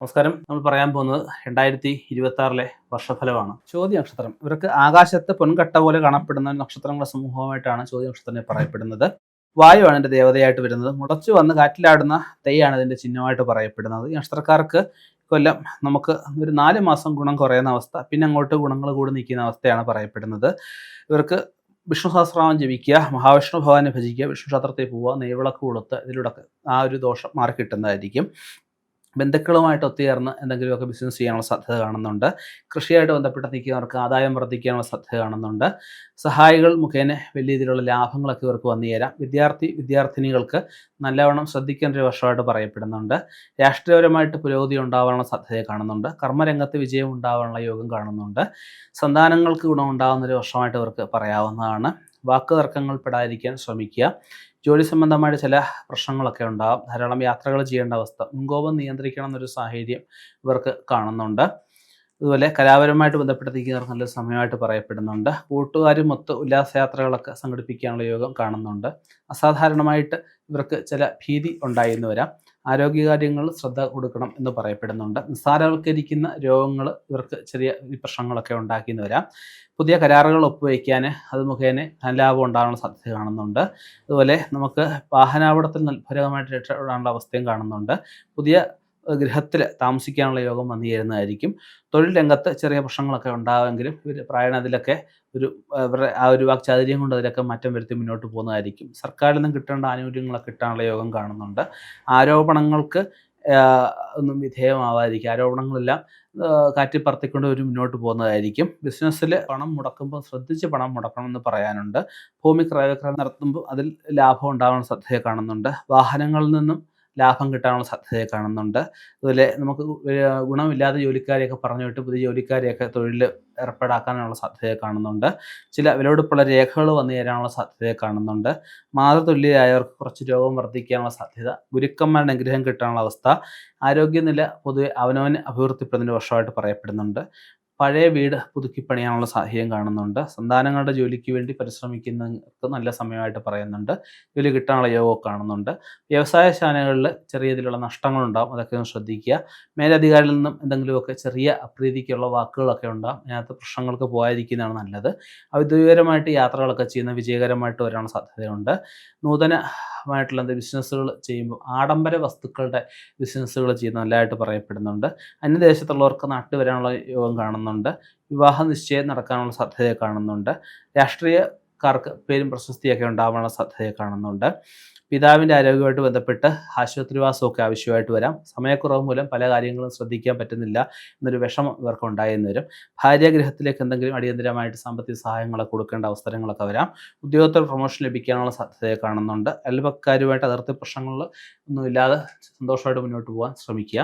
നമസ്കാരം. നമ്മൾ പറയാൻ പോകുന്നത് രണ്ടായിരത്തി ഇരുപത്തി ആറിലെ വർഷഫലമാണ്. ചോദ്യ നക്ഷത്രം. ഇവർക്ക് ആകാശത്ത് പൊൻകട്ട പോലെ കാണപ്പെടുന്ന നക്ഷത്രങ്ങളുടെ സമൂഹമായിട്ടാണ് ചോദ്യ നക്ഷത്രത്തെ പറയപ്പെടുന്നത്. വായുവാണ് എന്റെ ദേവതയായിട്ട് വരുന്നത്. മുടച്ചു വന്ന് കാറ്റിലാടുന്ന തെയ്യാണ് ഇതിന്റെ ചിഹ്നമായിട്ട് പറയപ്പെടുന്നത്. ഈ നക്ഷത്രക്കാർക്ക് കൊല്ലം നമുക്ക് ഒരു നാല് മാസം ഗുണം കുറയുന്ന അവസ്ഥ പിന്നെ അങ്ങോട്ട് ഗുണങ്ങൾ കൂടി നിൽക്കുന്ന അവസ്ഥയാണ് പറയപ്പെടുന്നത്. ഇവർക്ക് വിഷ്ണു സഹസ്രനാമം ജപിക്കുക മഹാവിഷ്ണു ഭഗവാനെ ഭജിക്കുക വിഷ്ണു ക്ഷേത്രത്തിൽ പോവുക നെയ്വിളക്ക് കൊടുത്ത് ഇതിലൂടെ ആ ഒരു ദോഷം മാറി കിട്ടുന്നതായിരിക്കും. ബന്ധുക്കളുമായിട്ട് ഒത്തുചേർന്ന് എന്തെങ്കിലുമൊക്കെ ബിസിനസ് ചെയ്യാനുള്ള സാധ്യത കാണുന്നുണ്ട്. കൃഷിയായിട്ട് ബന്ധപ്പെട്ട് നിൽക്കുന്നവർക്ക് ആദായം വർദ്ധിക്കാനുള്ള സാധ്യത കാണുന്നുണ്ട്. സഹായികൾ മുഖേന വലിയ രീതിയിലുള്ള ലാഭങ്ങളൊക്കെ ഇവർക്ക് വന്നു ചേരാം. വിദ്യാർത്ഥി വിദ്യാർത്ഥിനികൾക്ക് നല്ലവണ്ണം ശ്രദ്ധിക്കേണ്ട ഒരു വർഷമായിട്ട് പറയപ്പെടുന്നുണ്ട്. രാഷ്ട്രീയപരമായിട്ട് പുരോഗതി ഉണ്ടാവാനുള്ള സാധ്യത കാണുന്നുണ്ട്. കർമ്മരംഗത്ത് വിജയം ഉണ്ടാവാനുള്ള യോഗം കാണുന്നുണ്ട്. സന്താനങ്ങൾക്ക് ഗുണമുണ്ടാകുന്ന ഒരു വർഷമായിട്ട് ഇവർക്ക് പറയാവുന്നതാണ്. വാക്ക് തർക്കങ്ങൾ പെടാതിരിക്കാൻ ശ്രമിക്കുക. ജോലി സംബന്ധമായ ചില പ്രശ്നങ്ങളൊക്കെ ഉണ്ടാകും ധാരാളം യാത്രകൾ ചെയ്യേണ്ട അവസ്ഥ മുൻകോപം നിയന്ത്രിക്കണം എന്നൊരു സാഹചര്യം ഇവർക്ക് കാണുന്നുണ്ട്. അതുപോലെ കലാപരമായിട്ട് ബന്ധപ്പെട്ടിരിക്കുന്നവർ നല്ല സമയമായിട്ട് പറയപ്പെടുന്നുണ്ട്. കൂട്ടുകാരും മൊത്ത ഉല്ലാസയാത്രകളൊക്കെ സംഘടിപ്പിക്കാനുള്ള യോഗം കാണുന്നുണ്ട്. അസാധാരണമായിട്ട് ഇവർക്ക് ചില ഭീതി ഉണ്ടായിരുന്നു വരാം. ആരോഗ്യകാര്യങ്ങൾ ശ്രദ്ധ കൊടുക്കണം എന്ന് പറയപ്പെടുന്നുണ്ട്. നിസ്സാരവൽക്കരിക്കുന്ന രോഗങ്ങൾ ഇവർക്ക് ചെറിയ പ്രശ്നങ്ങളൊക്കെ ഉണ്ടാക്കിയെന്ന് വരാം. പുതിയ കരാറുകൾ ഒപ്പുവയ്ക്കാൻ അത് മുഖേന ധനലാഭം ഉണ്ടാകാനുള്ള സാധ്യത കാണുന്നുണ്ട്. അതുപോലെ നമുക്ക് വാഹനാപടത്തിൽ നിർഭരമായിട്ട് രക്ഷപ്പെടാനുള്ള അവസ്ഥയും കാണുന്നുണ്ട്. പുതിയ ഗൃഹത്തിൽ താമസിക്കാനുള്ള യോഗം വന്നു ചേരുന്നതായിരിക്കും. തൊഴിൽ രംഗത്ത് ചെറിയ പ്രശ്നങ്ങളൊക്കെ ഉണ്ടാവുമെങ്കിലും ഇവർ പ്രായണ അതിലൊക്കെ ഒരു ഇവരുടെ ആ ഒരു വാക്ചാതുര്യം കൊണ്ട് അതിലൊക്കെ മാറ്റം വരുത്തി മുന്നോട്ട് പോകുന്നതായിരിക്കും. സർക്കാരിൽ നിന്നും കിട്ടേണ്ട ആനുകൂല്യങ്ങളൊക്കെ കിട്ടാനുള്ള യോഗം കാണുന്നുണ്ട്. ആരോപണങ്ങൾക്ക് ഒന്നും വിധേയമാവാതിരിക്കും ആരോപണങ്ങളെല്ലാം കാറ്റി പറത്തിക്കൊണ്ട് ഒരു മുന്നോട്ട് പോകുന്നതായിരിക്കും. ബിസിനസ്സിൽ പണം മുടക്കുമ്പോൾ ശ്രദ്ധിച്ച് പണം മുടക്കണമെന്ന് പറയാനുണ്ട്. ഭൂമി ക്രയവിക്രയം നടത്തുമ്പോൾ അതിൽ ലാഭം ഉണ്ടാവാൻ സാധ്യത കാണുന്നുണ്ട്. വാഹനങ്ങളിൽ നിന്നും ലാഭം കിട്ടാനുള്ള സാധ്യതയെ കാണുന്നുണ്ട്. അതുപോലെ നമുക്ക് ഗുണമില്ലാത്ത ജോലിക്കാരെയൊക്കെ പറഞ്ഞു വിട്ട് പുതിയ ജോലിക്കാരെയൊക്കെ തൊഴിൽ ഏർപ്പെടാക്കാനുള്ള സാധ്യതയെ കാണുന്നുണ്ട്. ചില വിലവെടുപ്പുള്ള രേഖകൾ വന്നു ചേരാനുള്ള സാധ്യതയെ കാണുന്നുണ്ട്. മാതൃതുല്യരായവർക്ക് കുറച്ച് രോഗം വർദ്ധിക്കാനുള്ള സാധ്യത ഗുരുക്കന്മാരുടെ അനുഗ്രഹം കിട്ടാനുള്ള അവസ്ഥ ആരോഗ്യനില പൊതുവെ അവനവന് അഭിവൃദ്ധിപ്പെടുന്നതിന്റെ വർഷമായിട്ട് പറയപ്പെടുന്നുണ്ട്. പഴയ വീട് പുതുക്കി പണിയാനുള്ള സാഹചര്യം കാണുന്നുണ്ട്. സന്താനങ്ങളുടെ ജോലിക്ക് വേണ്ടി പരിശ്രമിക്കുന്നവർക്ക് നല്ല സമയമായിട്ട് പറയുന്നുണ്ട്. ജോലി കിട്ടാനുള്ള യോഗം കാണുന്നുണ്ട്. വ്യവസായ ശാലകളിൽ ചെറിയ രീതിയിലുള്ള നഷ്ടങ്ങളുണ്ടാകും അതൊക്കെ ഒന്ന് ശ്രദ്ധിക്കുക. മേലധികാരിയിൽ നിന്നും എന്തെങ്കിലുമൊക്കെ ചെറിയ അപ്രീതിക്കുള്ള വാക്കുകളൊക്കെ ഉണ്ടാകും അതിനകത്ത് പ്രശ്നങ്ങൾക്ക് പോകാതിരിക്കുന്നതാണ് നല്ലത്. ഔദ്യോഗികരമായിട്ട് യാത്രകളൊക്കെ ചെയ്യുന്ന വിജയകരമായിട്ട് വരാനുള്ള സാധ്യതയുണ്ട്. എന്ത് ബിസിനസ്സുകൾ ചെയ്യുമ്പോൾ ആഡംബര വസ്തുക്കളുടെ ബിസിനസ്സുകൾ ചെയ്യുന്ന നല്ലതായിട്ട് പറയപ്പെടുന്നുണ്ട്. അന്യദേശത്തുള്ളവർക്ക് നാട്ടിൽ വരാനുള്ള യോഗം കാണുന്നുണ്ട്. വിവാഹ നിശ്ചയം നടക്കാനുള്ള സാധ്യത കാണുന്നുണ്ട്. രാഷ്ട്രീയക്കാർക്ക് പേരും പ്രശസ്തിയൊക്കെ ഉണ്ടാവാനുള്ള സാധ്യത കാണുന്നുണ്ട്. പിതാവിന്റെ ആരോഗ്യമായിട്ട് ബന്ധപ്പെട്ട് ആശുപത്രിവാസമൊക്കെ ആവശ്യമായിട്ട് വരാം. സമയക്കുറവ് മൂലം പല കാര്യങ്ങളും ശ്രദ്ധിക്കാൻ പറ്റുന്നില്ല എന്നൊരു വിഷമം ഇവർക്ക് ഉണ്ടായെന്ന് വരും. ഭാര്യാഗ്രഹത്തിലേക്ക് എന്തെങ്കിലും അടിയന്തരമായിട്ട് സാമ്പത്തിക സഹായങ്ങളൊക്കെ കൊടുക്കേണ്ട അവസരങ്ങളൊക്കെ വരാം. ഉദ്യോഗത്തിൽ പ്രൊമോഷൻ ലഭിക്കാനുള്ള സാധ്യതയെ കാണുന്നുണ്ട്. അയൽവക്കാരുമായിട്ട് അതിർത്തി പ്രശ്നങ്ങൾ ഒന്നുമില്ലാതെ സന്തോഷമായിട്ട് മുന്നോട്ട് പോകാൻ ശ്രമിക്കുക.